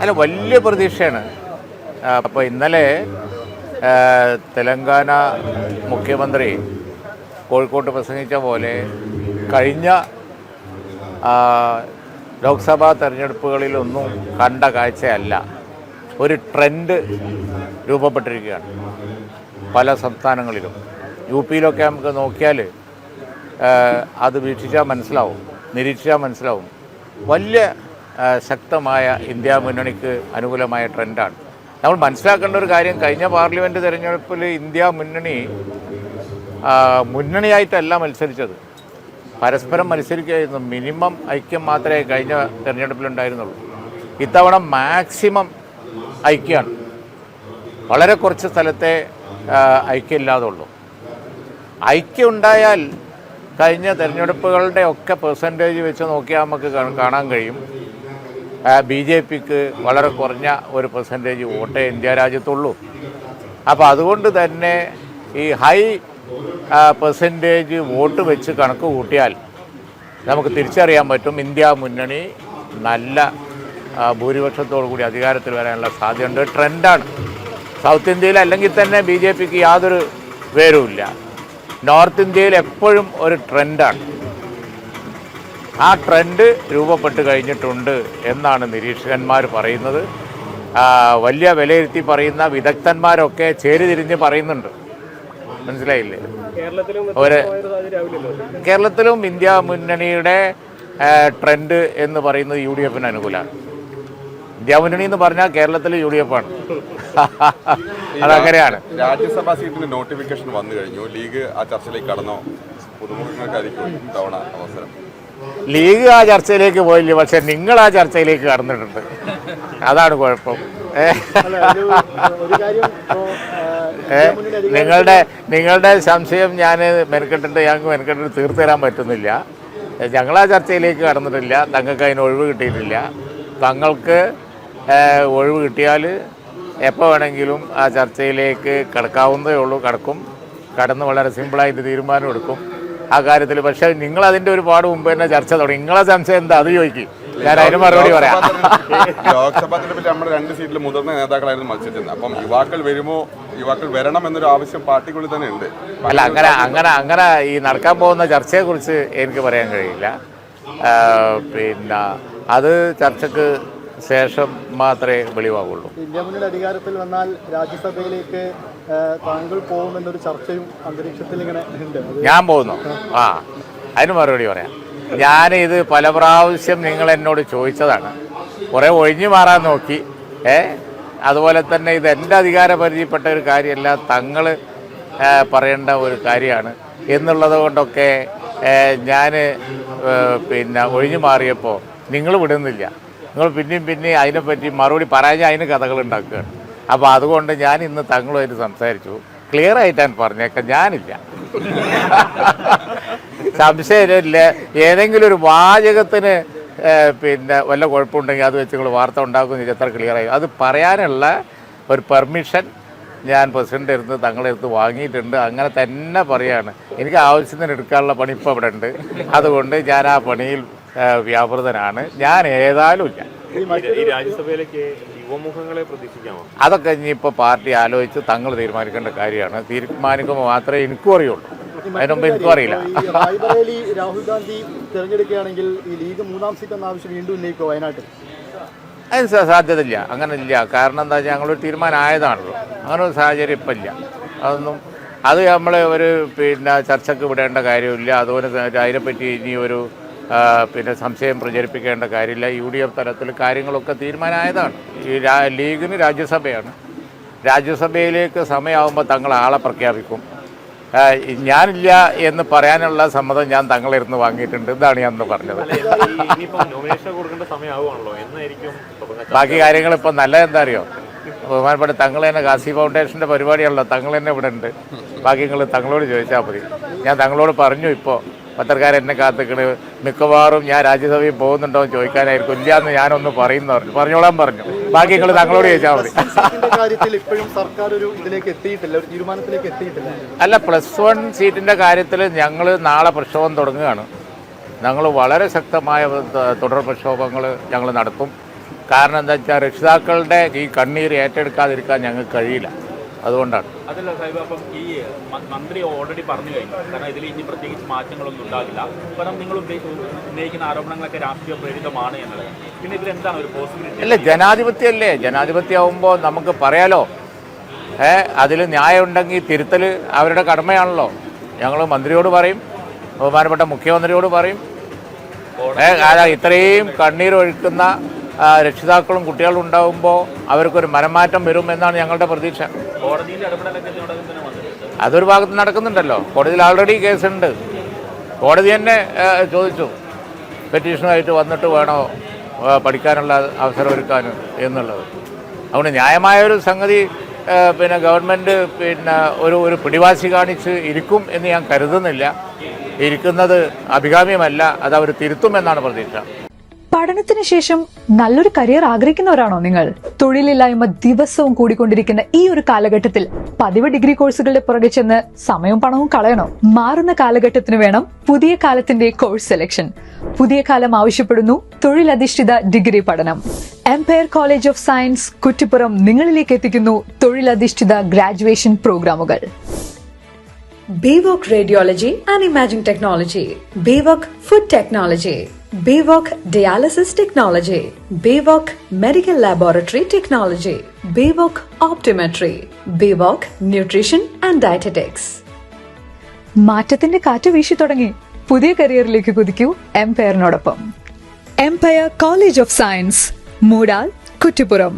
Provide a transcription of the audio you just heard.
അല്ല വലിയ പ്രതീക്ഷയാണ്. അപ്പോൾ ഇന്നലെ തെലങ്കാന മുഖ്യമന്ത്രി കോഴിക്കോട്ട് പ്രസംഗിച്ച പോലെ കഴിഞ്ഞ ലോക്സഭാ തെരഞ്ഞെടുപ്പുകളിലൊന്നും കണ്ട കാഴ്ചയല്ല. ഒരു ട്രെൻഡ് രൂപപ്പെട്ടിരിക്കുകയാണ് പല സംസ്ഥാനങ്ങളിലും. യു പിയിലൊക്കെ നമുക്ക് നോക്കിയാൽ അത് വീക്ഷിച്ചാൽ മനസ്സിലാവും നിരീക്ഷിച്ചാൽ മനസ്സിലാവും. വലിയ ശക്തമായ ഇന്ത്യ മുന്നണിക്ക് അനുകൂലമായ ട്രെൻഡാണ്. നമ്മൾ മനസ്സിലാക്കേണ്ട ഒരു കാര്യം കഴിഞ്ഞ പാർലമെന്റ് തിരഞ്ഞെടുപ്പിൽ ഇന്ത്യ മുന്നണി മുന്നണിയായിട്ടല്ല മത്സരിച്ചത്. പരസ്പരം മത്സരിക്കുകയായിരുന്നു മിനിമം ഐക്യം മാത്രമേ കഴിഞ്ഞ തിരഞ്ഞെടുപ്പിലുണ്ടായിരുന്നുള്ളൂ. ഇത്തവണ മാക്സിമം ഐക്യമാണ്. വളരെ കുറച്ച് സ്ഥലത്തെ ഐക്യമില്ലാതുള്ളൂ. ഐക്യം ഉണ്ടായാൽ കഴിഞ്ഞ തിരഞ്ഞെടുപ്പുകളുടെ ഒക്കെ പെർസെന്റേജ് വെച്ച് നോക്കിയാൽ നമുക്ക് കാണാൻ കഴിയും. ബി ജെ പിക്ക് വളരെ കുറഞ്ഞ ഒരു പെർസെന്റേജ് വോട്ടേ ഇന്ത്യ രാജ്യത്തുള്ളൂ. അപ്പോൾ അതുകൊണ്ട് തന്നെ ഈ ഹൈ പെർസെന്റേജ് വോട്ട് വെച്ച് കണക്ക് കൂട്ടിയാൽ നമുക്ക് തിരിച്ചറിയാൻ പറ്റും ഇന്ത്യ മുന്നണി നല്ല ഭൂരിപക്ഷത്തോടു കൂടി അധികാരത്തിൽ വരാനുള്ള സാധ്യതയുണ്ട്. ട്രെൻഡാണ്. സൗത്ത് ഇന്ത്യയിൽ അല്ലെങ്കിൽ തന്നെ ബി ജെ പിക്ക് യാതൊരു വേരുമില്ല. നോർത്ത് ഇന്ത്യയിൽ എപ്പോഴും ഒരു ട്രെൻഡാണ്. ആ ട്രെൻഡ് രൂപപ്പെട്ട് കഴിഞ്ഞിട്ടുണ്ട് എന്നാണ് നിരീക്ഷകന്മാർ പറയുന്നത്. വലിയ വിലയിരുത്തി പറയുന്ന വിദഗ്ധന്മാരൊക്കെ ചേരിതിരിഞ്ഞ് പറയുന്നുണ്ട്. മനസ്സിലായില്ലേ? കേരളത്തിലും ഒരു കേരളത്തിലും ഇന്ത്യ മുന്നണിയുടെ ട്രെൻഡ് എന്ന് പറയുന്നത് യു ഡി എഫിന് അനുകൂലമാണ്. ഇന്ത്യ മുന്നണി എന്ന് പറഞ്ഞാൽ കേരളത്തിൽ യു ഡി എഫ് ആണ് അതങ്ങനെയാണ്. രാജ്യസഭാ സീറ്റിന് നോട്ടിഫിക്കേഷൻ വന്നു കഴിഞ്ഞു. ലീഗ് ആ ചർച്ചയിലേക്ക് കടന്നോ? പുതുമുഖങ്ങൾക്കായിരിക്കും തവണ അവസരം. ലീഗ് ആ ചർച്ചയിലേക്ക് പോയില്ല പക്ഷെ നിങ്ങൾ ആ ചർച്ചയിലേക്ക് കടന്നിട്ടുണ്ട്. അതാണ് കുഴപ്പം. നിങ്ങളുടെ നിങ്ങളുടെ സംശയം ഞാൻ മെനക്കെട്ടിട്ട് ഞങ്ങൾക്ക് മെനക്കെട്ടിട്ട് തീർത്തു തരാൻ പറ്റുന്നില്ല. ഞങ്ങൾ ആ ചർച്ചയിലേക്ക് കടന്നിട്ടില്ല തങ്ങൾക്ക് അതിന് ഒഴിവ് കിട്ടിയിട്ടില്ല. തങ്ങൾക്ക് ഒഴിവ് കിട്ടിയാൽ എപ്പോൾ വേണമെങ്കിലും ആ ചർച്ചയിലേക്ക് കടക്കാവുന്നതേ ഉള്ളൂ കടക്കും. കടന്ന് വളരെ സിമ്പിളായിട്ട് തീരുമാനം എടുക്കും. ആ കാര്യത്തിൽ. പക്ഷെ നിങ്ങൾ അതിന്റെ ഒരുപാട് മുമ്പ് തന്നെ ചർച്ച തുടങ്ങി. നിങ്ങളെ സംശയം എന്താ? അത് ചോദിക്കും. ഞാൻ അതിന് മറുപടി പറയാം. ലോക്സഭാ തെരഞ്ഞെടുപ്പിൽ നമ്മുടെ രണ്ട് സീറ്റിൽ മുതിർന്ന നേതാക്കളായിരുന്നു മത്സരിച്ചിരുന്നത്. അപ്പം യുവാക്കൾ വരുമോ? യുവാക്കൾ വരണം എന്നൊരു ആവശ്യം പാർട്ടിക്കുള്ളിൽ തന്നെ ഉണ്ട്. അല്ല അങ്ങനെ അങ്ങനെ അങ്ങനെ ഈ നടക്കാൻ പോകുന്ന ചർച്ചയെക്കുറിച്ച് എനിക്ക് പറയാൻ കഴിയില്ല. പിന്നെ അത് ചർച്ചക്ക് ശേഷം മാത്രമേ വെളിവാകുള്ളൂ. ഇന്ത്യ മുന്നിൽ അധികാരത്തിൽ വന്നാൽ രാജ്യസഭയിലേക്ക് ചർച്ചയും അന്തരീക്ഷത്തിൽ ഇങ്ങനെ ഉണ്ട്. ഞാൻ പോകുന്നു. ആ അതിന് മറുപടി പറയാം. ഞാൻ ഇത് പല പ്രാവശ്യം നിങ്ങൾ എന്നോട് ചോദിച്ചതാണ്. കുറേ ഒഴിഞ്ഞു മാറാൻ നോക്കി. ഏ അതുപോലെ തന്നെ ഇത് എന്റെ അധികാരപരിധിപ്പെട്ട ഒരു കാര്യമല്ല തങ്ങൾ പറയേണ്ട ഒരു കാര്യമാണ്. എന്നുള്ളത് കൊണ്ടൊക്കെ ഞാൻ പിന്നെ ഒഴിഞ്ഞു മാറിയപ്പോൾ നിങ്ങൾ വിടുന്നില്ല. നിങ്ങൾ പിന്നെയും പിന്നെയും അതിനെപ്പറ്റി മറുപടി പറയാൻ അതിന് കഥകൾ ഉണ്ടാക്കുകയാണ്. അപ്പോൾ അതുകൊണ്ട് ഞാൻ ഇന്ന് തങ്ങളുമായിട്ട് സംസാരിച്ചു. ക്ലിയർ ആയിട്ടാണ് പറഞ്ഞേക്കാം ഞാനില്ല. സംശയമില്ല. ഏതെങ്കിലും ഒരു വാചകത്തിന് പിന്നെ വല്ല കുഴപ്പമുണ്ടെങ്കിൽ അത് വെച്ച് നിങ്ങൾ വാർത്ത ഉണ്ടാക്കുമെന്ന് എത്ര ക്ലിയർ ആയി. അത് പറയാനുള്ള ഒരു പെർമിഷൻ ഞാൻ പ്രസിഡന്റ് അടുത്ത് തങ്ങളുടെ അടുത്ത് വാങ്ങിയിട്ടുണ്ട്. അങ്ങനെ തന്നെ പറയാണ്. എനിക്ക് ആവശ്യത്തിന് എടുക്കാനുള്ള പണി ഇപ്പോൾ അവിടെ ഉണ്ട്. അതുകൊണ്ട് ഞാൻ ആ പണിയിൽ വ്യാപൃതനാണ്. ഞാൻ ഏതായാലും ഇല്ല. ഈ രാജ്യസഭയിലേക്ക് യുവമുഖങ്ങളെ പ്രതീക്ഷിക്കാമോ? അതൊക്കെ ഇനിയിപ്പോൾ പാർട്ടി ആലോചിച്ച് തങ്ങൾ തീരുമാനിക്കേണ്ട കാര്യമാണ്. തീരുമാനിക്കുമ്പോൾ മാത്രമേ എനിക്കും അറിയുള്ളൂ അതിനുമ്പ് എനിക്കും അറിയില്ല രാഹുൽ ഗാന്ധി തിരഞ്ഞെടുക്കുകയാണെങ്കിൽ ഈ ലീഗ് മൂന്നാം സീറ്റ് എന്ന ആവശ്യം വീണ്ടും ഉന്നയിക്കോ വയനാട്ടിൽ? അതിന് സാധ്യതയില്ല. അങ്ങനെ ഇല്ല കാരണം എന്താ വെച്ചാൽ ഞങ്ങളൊരു തീരുമാനമായതാണല്ലോ. അങ്ങനെ ഒരു സാഹചര്യം ഇപ്പം ഇല്ല. അതൊന്നും അത് നമ്മൾ ഒരു പിന്നെ ചർച്ചയ്ക്ക് വിടേണ്ട കാര്യമില്ല. അതുപോലെ അതിനെപ്പറ്റി ഇനി ഒരു പിന്നെ സംശയം പ്രചരിപ്പിക്കേണ്ട കാര്യമില്ല. യു ഡി എഫ് തലത്തിൽ കാര്യങ്ങളൊക്കെ തീരുമാനമായതാണ്. ഈ ലീഗിന് രാജ്യസഭയാണ്. രാജ്യസഭയിലേക്ക് സമയമാകുമ്പോൾ തങ്ങൾ ആളെ പ്രഖ്യാപിക്കും. ഞാനില്ല എന്ന് പറയാനുള്ള സമ്മതം ഞാൻ തങ്ങളിരുന്ന് വാങ്ങിയിട്ടുണ്ട്. ഇതാണ് ഞാൻ പറഞ്ഞത്. ബാക്കി കാര്യങ്ങൾ ഇപ്പം നല്ലത് എന്താ അറിയോ ബഹുമാനപ്പെട്ട തങ്ങൾ തന്നെ ഗാസി ഫൗണ്ടേഷന്റെ പരിപാടിയാണല്ലോ. തങ്ങൾ തന്നെ ഇവിടെ ഉണ്ട്. ബാക്കി നിങ്ങൾ തങ്ങളോട് ചോദിച്ചാൽ മതി. ഞാൻ തങ്ങളോട് പറഞ്ഞു ഇപ്പോൾ പത്രക്കാരൻ എന്നെ കാത്തിക്കണ്. മിക്കവാറും ഞാൻ രാജ്യസഭയിൽ പോകുന്നുണ്ടോ എന്ന് ചോദിക്കാനായിരിക്കും. ഇല്ല എന്ന് ഞാനൊന്ന് പറയുന്നു പറഞ്ഞു. പറഞ്ഞോളാൻ പറഞ്ഞു. ബാക്കി നിങ്ങൾ തങ്ങളോട് ചോദിച്ചാൽ മതി. കാര്യത്തിൽ ഇപ്പോഴും സർക്കാർ ഒരു ഇതിലേക്ക് എത്തിയിട്ടില്ല ഒരു തീരുമാനത്തിലേക്ക് എത്തിയിട്ടില്ല. അല്ല പ്ലസ് വൺ സീറ്റിന്റെ കാര്യത്തിൽ ഞങ്ങൾ നാളെ പ്രക്ഷോഭം തുടങ്ങുകയാണ്. ഞങ്ങൾ വളരെ ശക്തമായ തുടർ പ്രക്ഷോഭങ്ങൾ ഞങ്ങൾ നടത്തും. കാരണം എന്താ വെച്ചാൽ രക്ഷിതാക്കളുടെ ഈ കണ്ണീർ ഏറ്റെടുക്കാതിരിക്കാൻ ഞങ്ങൾക്ക് കഴിയില്ല. അതുകൊണ്ടാണ്. അതല്ല സാഹിബ് അപ്പം ഈ മന്ത്രി ഓൾറെഡി പറഞ്ഞു കഴിഞ്ഞു. കാരണം ഇതിൽ ഇനി പ്രത്യേകിച്ച് മാറ്റങ്ങളൊന്നും ഉണ്ടാകില്ല. കാരണം നിങ്ങൾ ഉന്നയിക്കുന്ന ആരോപണങ്ങളൊക്കെ രാഷ്ട്രീയ പ്രേരിതമാണ് എന്നുള്ളത്. പിന്നെ ഇതിലെന്താണ് ഒരു പോസിബിലിറ്റി അല്ല ജനാധിപത്യമല്ലേ ജനാധിപത്യമാകുമ്പോൾ നമുക്ക് പറയാലോ? ഏ അതിൽ ന്യായമുണ്ടെങ്കിൽ തിരുത്തൽ അവരുടെ കടമയാണല്ലോ. ഞങ്ങൾ മന്ത്രിയോട് പറയും ബഹുമാനപ്പെട്ട മുഖ്യമന്ത്രിയോട് പറയും. ഇത്രയും കണ്ണീരൊഴുക്കുന്ന രക്ഷിതാക്കളും കുട്ടികളും ഉണ്ടാകുമ്പോൾ അവർക്കൊരു മനംമാറ്റം വരും എന്നാണ് ഞങ്ങളുടെ പ്രതീക്ഷ. അതൊരു ഭാഗത്ത് നടക്കുന്നുണ്ടല്ലോ. കോടതിയിൽ ആൾറെഡി കേസുണ്ട്. കോടതി തന്നെ ചോദിച്ചു. പെറ്റീഷനുമായിട്ട് വന്നിട്ട് വേണോ പഠിക്കാനുള്ള അവസരം ഒരുക്കാൻ എന്നുള്ളത്. അതുകൊണ്ട് ന്യായമായ ഒരു സംഗതി പിന്നെ ഗവൺമെന്റ് പിന്നെ ഒരു ഒരു പിടിവാശി കാണിച്ച് ഇരിക്കും എന്ന് ഞാൻ കരുതുന്നില്ല. ഇരിക്കുന്നത് അഭികാമ്യമല്ല അത് അവർ തിരുത്തുമെന്നാണ് പ്രതീക്ഷ. പഠനത്തിന് ശേഷം നല്ലൊരു കരിയർ ആഗ്രഹിക്കുന്നവരാണോ നിങ്ങൾ? തൊഴിലില്ലായ്മ ദിവസവും കൂടിക്കൊണ്ടിരിക്കുന്ന ഈ ഒരു കാലഘട്ടത്തിൽ പതിവ് ഡിഗ്രി കോഴ്സുകളുടെ പുറകെ ചെന്ന് സമയവും പണവും കളയണോ? മാറുന്ന കാലഘട്ടത്തിന് വേണം പുതിയ കാലത്തിന്റെ കോഴ്സ് സെലക്ഷൻ പുതിയ കാലം ആവശ്യപ്പെടുന്നു തൊഴിലധിഷ്ഠിത ഡിഗ്രി പഠനം. Empire college of science Kuttippuram നിങ്ങളിലേക്ക് എത്തിക്കുന്നു തൊഴിലധിഷ്ഠിത ഗ്രാജുവേഷൻ പ്രോഗ്രാമുകൾ BVoc radiology and imaging technology BVoc food Technology, BWOC Dialysis Technology, BWOC Medical Laboratory Technology, BWOC Optometry, BWOC Nutrition and Dietetics. മാറ്റത്തിന്റെ കാറ്റ് വീശി തുടങ്ങി പുതിയ കരിയറിലേക്ക് കുതിക്കൂ എംപയറിനോടൊപ്പം Empire college of science Moodal Kuttippuram